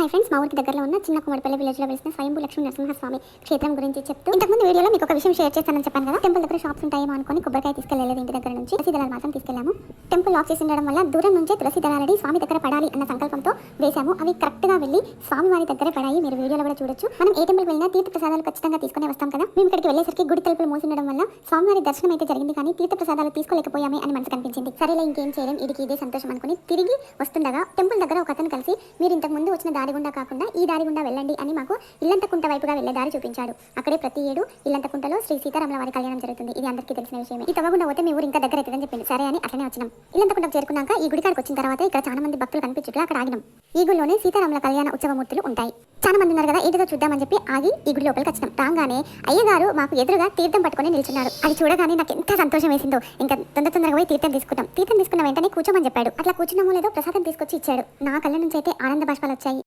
Hi friends మా ఊరికి దగ్గరలో ఉన్న చిన్న కుమ్మడిపల్లి విలేజ్లో వెలిసిన స్వయంభూ లక్ష్మీ నరసింహస్వామి క్షేత్రం గురించి చెప్తూ ఇంతకుముందు వీడియోలో మీకు ఒక విషయం షేర్ చేస్తానని చెప్పాను కదా. టెంపుల్ దగ్గర షాప్స్ ఉంటాయేమో అనుకుని కొబ్బరికాయ తీసుకెళ్ళలేదు ఇంటి దగ్గర నుంచి. తులసి దళాలు మాత్రం తీసుకెళ్ళాము టెంపుల్ లాక్ చేసి ఉండడం వల్ల దూరం నుంచే తులసి దళాలని స్వామి దగ్గర పడాలి అన్న సంకల్పంతో వేశాము. అవి కరెక్ట్గా వెళ్ళి స్వామి వారి దగ్గర పడాయి. మీరు వీడియోలో కూడా చూడొచ్చు. మనం ఏ టెంపుల్ వెళ్ళినా తీర్థ ప్రసాదాలు ఖచ్చితంగా తీసుకుని వస్తాం కదా. మేము ఇక్కడికి వెళ్ళేసరికి గుడి తలుపులు మూసి ఉండడం వల్ల స్వామివారి దర్శనం అయితే జరిగింది కానీ తీర్థ ప్రసాదాలు తీసుకోలేకపోయామే అని మనసు కనిపించింది. సరేలే ఇంకేం చేయలేం. ఇదికి ఇదే సంతోషం అనుకుని తిరిగి వస్తుండగా టెంపుల్ దగ్గర ఒక అతను కలిసి మీరు ఇంతకు ముందు వచ్చిన దారి దారి గుండా కాకుండా ఈ దారి గుండా వెళ్ళండి అని మాకు ఇల్లంతకుంట వైపుగా వెళ్ళే దారి చూపించాడు. అక్కడే ప్రతి ఏడు ఇల్లంతకుంటలో శ్రీ సీతారాముల వారి కళ్యాణం జరుగుతుంది. ఇది అందరికీ తెలిసిన విషయమే. ఈ తవ్వకుండా పోతే మీ ఊరు ఇంకా దగ్గర అవుతుందని చెప్పింది సరే అని అట్లనే వచ్చినాం. ఇల్లంతకుంటకు చేరుకున్నాక ఈ గుడికాడికి వచ్చిన తర్వాత ఇక్కడ చాలా మంది భక్తులు కనిపించుట్లు అక్కడ ఆగినాం. ఈ గుడిలోనే సీతారాముల కళ్యాణ ఉత్సవమూర్తులు ఉంటాయి. చాలా మంది ఉన్నారు కదా ఏంటిదో చూద్దామని చెప్పి ఆగి ఈ గుడి లోపలికి వచ్చినాం. రాగానే అయ్యగారు మాకు ఎదురుగా తీర్థం పట్టుకుని నిల్చున్నారు. అది చూడగానే నాకు ఎంత సంతోషం వేసిందో. ఇంకా తొందర తొందరగా పోయి తీర్థం తీసుకుంటాం. తీర్థం తీసుకున్న వెంటనే కూర్చోమని చెప్పాడు. అట్లా కూర్చున్నామో లేదో ప్రసాదం తీసుకొచ్చి ఇచ్చాడు. నా కళ్ళ నుంచి అయితే ఆనంద బాష్పాలు వచ్చాయి.